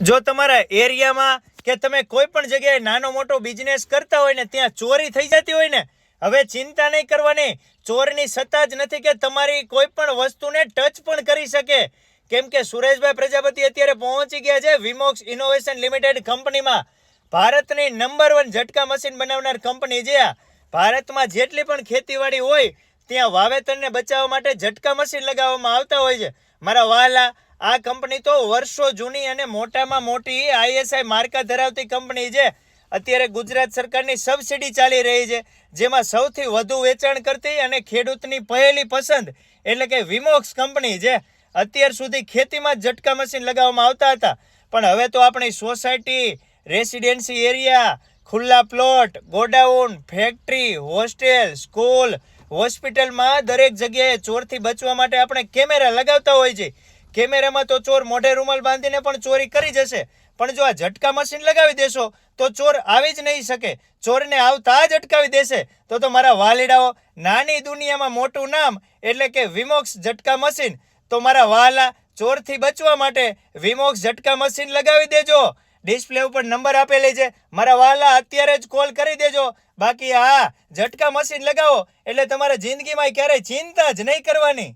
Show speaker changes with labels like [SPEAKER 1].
[SPEAKER 1] જો તમારા એરિયામાં કે તમે કોઈ પણ જગ્યાએ નાનો મોટો બિઝનેસ કરતા હોય ને, ત્યાં ચોરી થઈ જતી હોય ને, હવે ચિંતા નહીં કરવાની. ચોરની સત્તા જ નથી કે તમારી કોઈ પણ વસ્તુને ટચ પણ કરી શકે. કેમ કે સુરેશભાઈ પ્રજાપતિ અત્યારે પહોંચી ગયા છે વિમોક્સ ઇનોવેશન લિમિટેડ કંપનીમાં. ભારતની નંબર વન ઝટકા મશીન બનાવનાર કંપની છે ભારતમાં જેટલી પણ ખેતીવાડી હોય, ત્યાં વાવેતરને બચાવવા માટે ઝટકા મશીન લગાવવામાં આવતા હોય છે. મારા વહાલા આ કંપની તો વર્ષો જૂની અને મોટામાં મોટી આઈએસઆઈ માર્કા ધરાવતી કંપની છે. અત્યારે ગુજરાત સરકારની સબસિડી ચાલી રહી છે, જેમાં સૌથી વધુ વેચાણ કરતી અને ખેડૂતની પહેલી પસંદ એટલે કે વિમોક્સ કંપની છે. અત્યાર સુધી ખેતીમાં જ ઝટકા મશીન લગાવવામાં આવતા હતા, પણ હવે તો આપણી સોસાયટી, રેસિડેન્સી એરિયા, ખુલ્લા plot, godown, factory, hostel, school, હોસ્પિટલમાં દરેક જગ્યાએ ચોરથી બચવા માટે આપણે કેમેરા લગાવતા હોય છે. કેમેરામાં તો ચોર મોઢે રૂમાલ બાંધીને પણ ચોરી કરી જશે. પણ જો આ ઝટકા મશીન લગાવી દેશો, તો ચોર આવી જ નહીં શકે. ચોરને આવતા જ અટકાવી દેશે. તો તો મારા વાલીડાઓ, નાની દુનિયામાં મોટું નામ એટલે કે વિમોક્સ ઝટકા મશીન. તો મારા વાલા ચોરથી બચવા માટે વિમોક્સ ઝટકા મશીન લગાવી દેજો. ડિસ્પ્લે ઉપર નંબર આપેલી છે. મારા વાલા અત્યારે જ કોલ કરી દેજો. બાકી હા ઝટકા મશીન લગાવો, એટલે તમારા જિંદગીમાં ક્યારેય ચિંતા જ નહીં કરવાની.